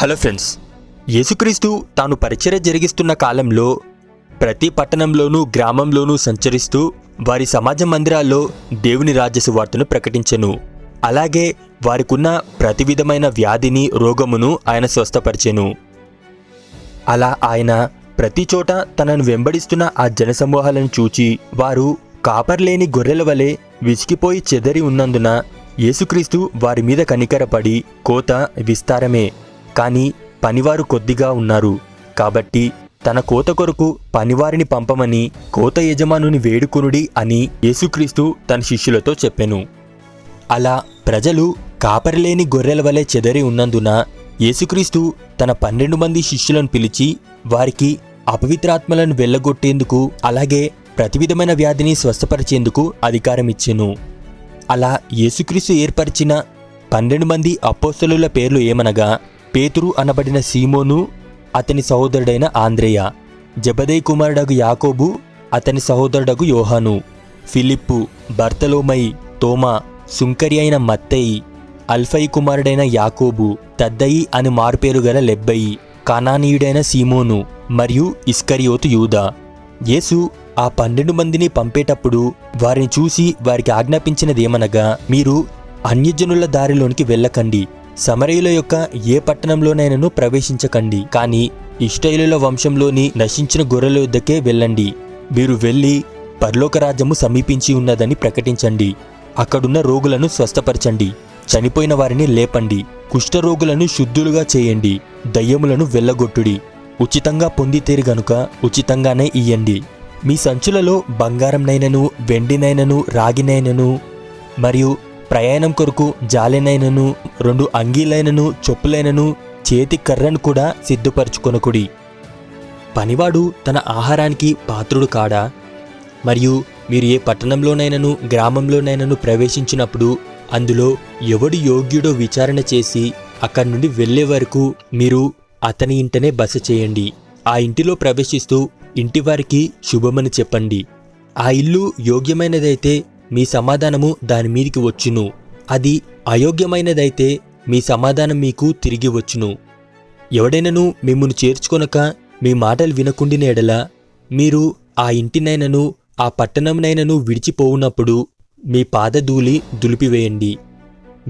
Hello friends యేసుక్రీస్తు తాను పరిచర్య జరిగిస్తున్న కాలంలో ప్రతి పట్టణంలోనూ గ్రామంలోనూ సంచరిస్తూ వారి సమాజ మందిరాల్లో దేవుని రాజ్య వార్తను ప్రకటించెను. అలాగే వారికున్న ప్రతి విధమైన వ్యాధిని రోగమును ఆయన స్వస్థపరిచెను. అలా ఆయన ప్రతి చోట తనను వెంబడిస్తున్న ఆ జనసమూహాలను చూచి వారు కాపర్లేని గొర్రెల వలె విసిగిపోయి చెదరి ఉన్నందున యేసుక్రీస్తు వారి మీద కనికరపడి కోత విస్తారమే. కానీ పనివారు కొద్దిగా ఉన్నారు. కాబట్టి తన కోత కొరకు పనివారిని పంపమని కోత యజమానుని వేడుకొనుడి అని యేసుక్రీస్తు తన శిష్యులతో చెప్పెను. అలా ప్రజలు కాపరిలేని గొర్రెల వలె చెదరి ఉన్నందున యేసుక్రీస్తు తన పన్నెండు మంది శిష్యులను పిలిచి వారికి అపవిత్రాత్మలను వెళ్ళగొట్టేందుకు అలాగే ప్రతి విధమైన వ్యాధిని స్వస్థపరిచేందుకు అధికారం ఇచ్చెను. అలా యేసుక్రీస్తు ఏర్పరిచిన పన్నెండు మంది అపోస్తలుల పేర్లు ఏమనగా పేతురు అనబడిన సీమోను అతని సహోదరుడైన ఆంద్రేయ జబదై కుమారుడగు యాకోబు అతని సహోదరుడగు యోహాను ఫిలిప్పు బర్తలోమై తోమా సుంకరి అయిన మత్తయి అల్ఫై కుమారుడైన యాకోబు తద్దయి అని మారుపేరు గల లెబ్బయి కానానీయుడైన సీమోను మరియు ఇస్కరియోతు యూదా. యేసు ఆ పన్నెండు మందిని పంపేటప్పుడు వారిని చూసి వారికి ఆజ్ఞాపించినదేమనగా మీరు అన్యజనుల దారిలోనికి వెళ్ళకండి సమరయుల యొక్క ఏ పట్టణంలోనైనను ప్రవేశించకండి కానీ ఇష్టైలుల వంశంలోని నశించిన గొర్రెల వద్దకే వెళ్ళండి. మీరు వెళ్ళి పరలోక రాజ్యము సమీపించి ఉన్నదని ప్రకటించండి. అక్కడున్న రోగులను స్వస్థపరచండి. చనిపోయిన వారిని లేపండి. కుష్ఠరోగులను శుద్ధులుగా చేయండి. దయ్యములను వెళ్ళగొట్టుడి. ఉచితంగా పొందితేరు గనుక ఉచితంగానే ఇయ్యండి. మీ సంచులలో బంగారంనైనను వెండినైనను రాగినైనను మరియు ప్రయాణం కొరకు జాలెనైనను రెండు అంగీలైనను చెప్పులైనను చేతి కర్రను కూడా సిద్ధపరచుకొనకుడి పనివాడు తన ఆహారానికి పాత్రుడు కాడా? మరియు మీరు ఏ పట్టణంలోనైనను గ్రామంలోనైనను ప్రవేశించినప్పుడు అందులో ఎవడు యోగ్యుడో విచారణ చేసి అక్కడి నుండి వెళ్ళే వరకు మీరు అతని ఇంటనే బస చేయండి. ఆ ఇంటిలో ప్రవేశిస్తూ ఇంటివారికి శుభమని చెప్పండి. ఆ ఇల్లు యోగ్యమైనదైతే మీ సమాధానము దాని మీదికి వచ్చును. అది అయోగ్యమైనదైతే మీ సమాధానం మీకు తిరిగి వచ్చును. ఎవడైనను మిమ్మును చేర్చుకొనక మీ మాటలు వినకుండిన ఎడల మీరు ఆ ఇంటినైనను ఆ పట్టణంనైనను విడిచిపోవునప్పుడు మీ పాదధూళి దులిపివేయండి.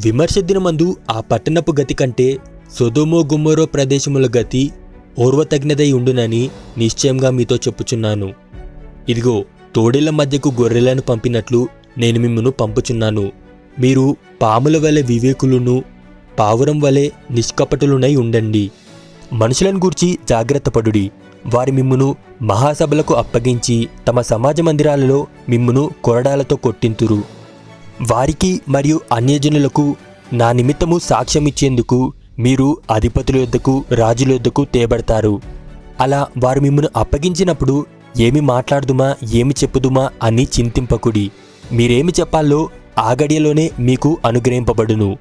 విమర్శ దినమందు ఆ పట్టణపు గతి కంటే సొదోమో గుమ్మరో ప్రదేశముల గతి ఓర్వతగ్నదై ఉండునని నిశ్చయంగా మీతో చెప్పుచున్నాను. ఇదిగో తోడేళ్ళ మధ్యకు గొర్రెలను పంపినట్లు నేను మిమ్మను పంపుచున్నాను. మీరు పాముల వలె వివేకులును పావురం వలె నిష్కపటులునై ఉండండి. మనుషులను గూర్చి జాగ్రత్తపడుడి వారి మిమ్మును మహాసభలకు అప్పగించి తమ సమాజ మందిరాలలో మిమ్మును కొరడాలతో కొట్టింతురు. వారికి మరియు అన్యజనులకు నా నిమిత్తము సాక్ష్యమిచ్చేందుకు మీరు అధిపతుల యొద్దకు రాజుల యొద్దకు తేబడతారు. అలా వారు మిమ్మను అప్పగించినప్పుడు ఏమి మాట్లాడుదుమా ఏమి చెప్పుదుమా అని చింతింపకుడి. మీరేమి చెప్పాలో ఆ గడియలోనే మీకు అనుగ్రహింపబడును.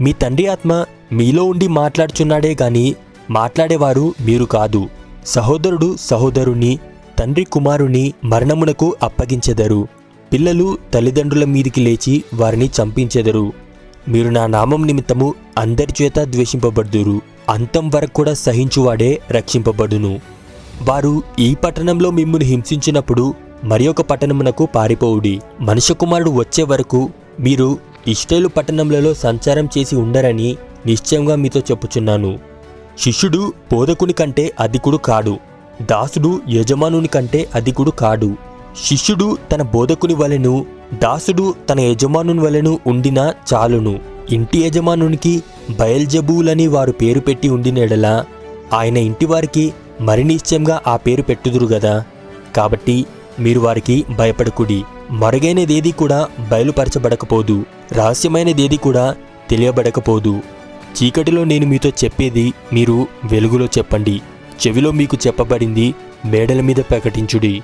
మీ తండ్రి ఆత్మ మీలో ఉండి మాట్లాడుచున్నాడే గాని మాట్లాడేవారు మీరు కాదు. సహోదరుడు సహోదరుని తండ్రి కుమారుని మరణమునకు అప్పగించెదరు. పిల్లలు తల్లిదండ్రుల మీదికి లేచి వారిని చంపించెదరు. మీరు నా నామం నిమిత్తము అందరి చేత ద్వేషింపబడుదురు. అంతం వరకు కూడా సహించువాడే రక్షింపబడును. వారు ఈ పట్టణంలో మిమ్మల్ని హింసించినప్పుడు మరి ఒక పట్టణమునకు పారిపోవుడి. మనుష్య కుమారుడు వచ్చే వరకు మీరు ఇష్టేలు పట్టణములలో సంచారం చేసి ఉండరని నిశ్చయంగా మీతో చెప్పుచున్నాను. శిష్యుడు బోధకుని కంటే అధికుడు కాడు. దాసుడు యజమానుని కంటే అధికుడు కాడు. శిష్యుడు తన బోధకుని వలెను దాసుడు తన యజమానుని వలెను ఉండినా చాలును. ఇంటి యజమానునికి బయల్జబూలని వారు పేరు పెట్టి ఉండినెడలా ఆయన ఇంటివారికి మరి నిశ్చయంగా ఆ పేరు పెట్టుదురు గదా. కాబట్టి మీరు వారికి భయపడకుడి. మరుగైనదేది కూడా బయలుపరచబడకపోదు. రహస్యమైనదేది కూడా తెలియబడకపోదు. చీకటిలో నేను మీతో చెప్పేది మీరు వెలుగులో చెప్పండి. చెవిలో మీకు చెప్పబడింది మేడల మీద ప్రకటించుడి.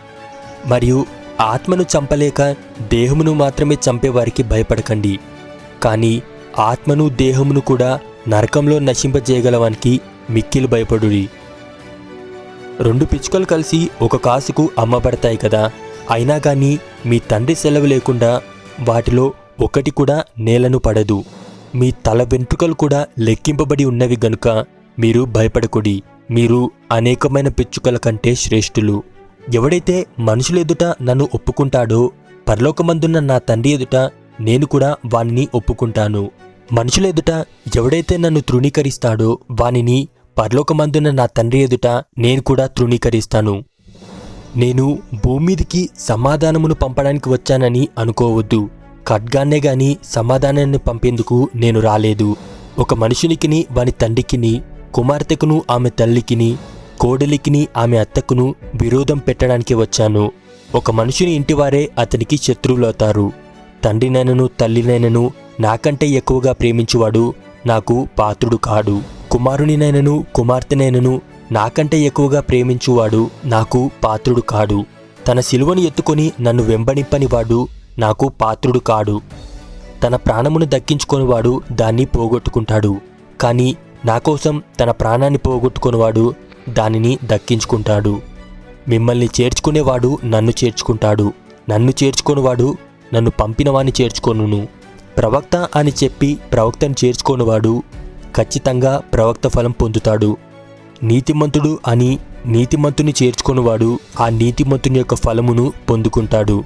మరియు ఆత్మను చంపలేక దేహమును మాత్రమే చంపేవారికి భయపడకండి. కానీ ఆత్మను దేహమును కూడా నరకంలో నశింపజేయగలవానికి మిక్కిలు భయపడుడి. రెండు పిచ్చుకలు కలిసి ఒక కాసుకు అమ్మబడతాయి కదా. అయినా కానీ మీ తండ్రి సెలవు లేకుండా వాటిలో ఒకటి కూడా నేలను పడదు. మీ తల వెంట్రుకలు కూడా లెక్కింపబడి ఉన్నవి గనుక మీరు భయపడకుడి. మీరు అనేకమైన పిచ్చుకల కంటే శ్రేష్ఠులు. ఎవడైతే మనుషుల ఎదుట నన్ను ఒప్పుకుంటాడో పరలోకమందున్న నా తండ్రి ఎదుట నేను కూడా వానిని ఒప్పుకుంటాను. మనుషుల ఎదుట ఎవడైతే నన్ను తృణీకరిస్తాడో వానిని పరలోకమందున్న నా తండ్రి ఎదుట నేను కూడా తృణీకరిస్తాను. నేను భూమిదికి సమాధానమును పంపడానికి వచ్చానని అనుకోవద్దు. ఖడ్గాన్నే గాని సమాధానాన్ని పంపేందుకు నేను రాలేదు. ఒక మనుషునికిని వాని తండ్రికిని కుమార్తెకును ఆమె తల్లికిని కోడలికిని ఆమె అత్తకును విరోధం పెట్టడానికి వచ్చాను. ఒక మనుషుని ఇంటివారే అతనికి శత్రువులవుతారు. తండ్రినైనను తల్లినైనను నాకంటే ఎక్కువగా ప్రేమించువాడు నాకు పాత్రుడు కాడు. కుమారునినైనను కుమార్తెనైనను నాకంటే ఎక్కువగా ప్రేమించువాడు నాకు పాత్రుడు కాడు. తన సిలువను ఎత్తుకొని నన్ను వెంబడింపనివాడు నాకు పాత్రుడు కాడు. తన ప్రాణమును దక్కించుకొనివాడు దాన్ని పోగొట్టుకుంటాడు. కానీ నా కోసం తన ప్రాణాన్ని పోగొట్టుకునివాడు దానిని దక్కించుకుంటాడు. మిమ్మల్ని చేర్చుకునేవాడు నన్ను చేర్చుకుంటాడు. నన్ను చేర్చుకునివాడు నన్ను పంపినవాని చేర్చుకొనును. ప్రవక్త అని చెప్పి ప్రవక్తను చేర్చుకోనివాడు ఖచ్చితంగా ప్రవక్త ఫలం పొందుతాడు. నీతిమంతుడు అని నీతిమంతుని చేర్చుకునేవాడు ఆ నీతిమంతుని యొక్క ఫలమును పొందుకుంటాడు.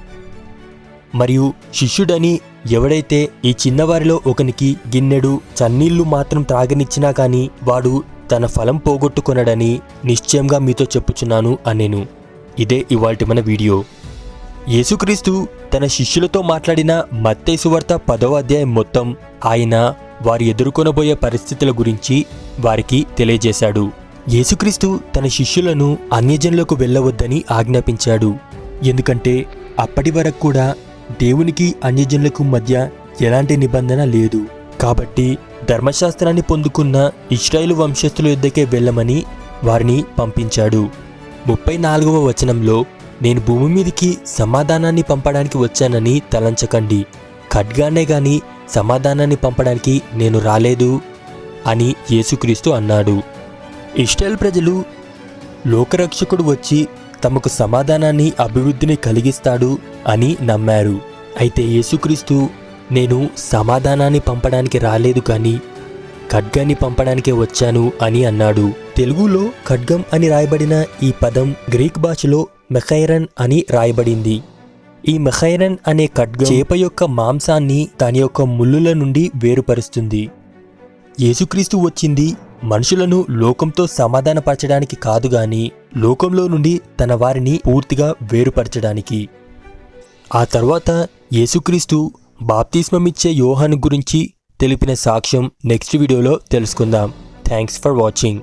మరియు శిష్యుడని ఎవడైతే ఈ చిన్నవారిలో ఒకనికి గిన్నెడు చన్నీళ్ళు మాత్రం త్రాగనిచ్చినా కాని వాడు తన ఫలం పోగొట్టుకొనడని నిశ్చయంగా మీతో చెప్పుచున్నాను అనేను. ఇదే ఇవాల్టి మన వీడియో. యేసుక్రీస్తు తన శిష్యులతో మాట్లాడిన మత్తయి పదవ అధ్యాయం మొత్తం ఆయన వారు ఎదుర్కొనబోయే పరిస్థితుల గురించి వారికి తెలియజేశాడు. యేసుక్రీస్తు తన శిష్యులను అన్యజనులకు వెళ్ళవద్దని ఆజ్ఞాపించాడు. ఎందుకంటే అప్పటి వరకు కూడా దేవునికి అన్యజనులకు మధ్య ఎలాంటి నిబంధన లేదు. కాబట్టి ధర్మశాస్త్రాన్ని పొందుకున్న ఇస్రాయిల్ వంశస్థుల యుద్ధకే వెళ్ళమని వారిని పంపించాడు. ముప్పై నాలుగవ వచనంలో నేను భూమి మీదికి సమాధానాన్ని పంపడానికి వచ్చానని తలంచకండి. ఖడ్గానే గాని సమాధానాన్ని పంపడానికి నేను రాలేదు అని యేసుక్రీస్తు అన్నాడు. ఇస్రాయేల్ ప్రజలు లోకరక్షకుడు వచ్చి తమకు సమాధానాన్ని అభివృద్ధిని కలిగిస్తాడు అని నమ్మారు. అయితే యేసుక్రీస్తు నేను సమాధానాన్ని పంపడానికి రాలేదు కానీ ఖడ్గాన్ని పంపడానికే వచ్చాను అని అన్నాడు. తెలుగులో ఖడ్గం అని రాయబడిన ఈ పదం గ్రీక్ భాషలో మెఖైరన్ అని రాయబడింది. ఈ మెహైరన్ అనే ఖడ్గం చేప యొక్క మాంసాన్ని దాని యొక్క ముళ్ళుల నుండి వేరుపరుస్తుంది. యేసుక్రీస్తు వచ్చింది మనుషులను లోకంతో సమాధానపరచడానికి కాదు గాని లోకంలో నుండి తన వారిని పూర్తిగా వేరుపరచడానికి. ఆ తర్వాత యేసుక్రీస్తు బాప్తిస్మమిచ్చే యోహాను గురించి తెలిపిన సాక్ష్యం నెక్స్ట్ వీడియోలో తెలుసుకుందాం. Thanks for watching.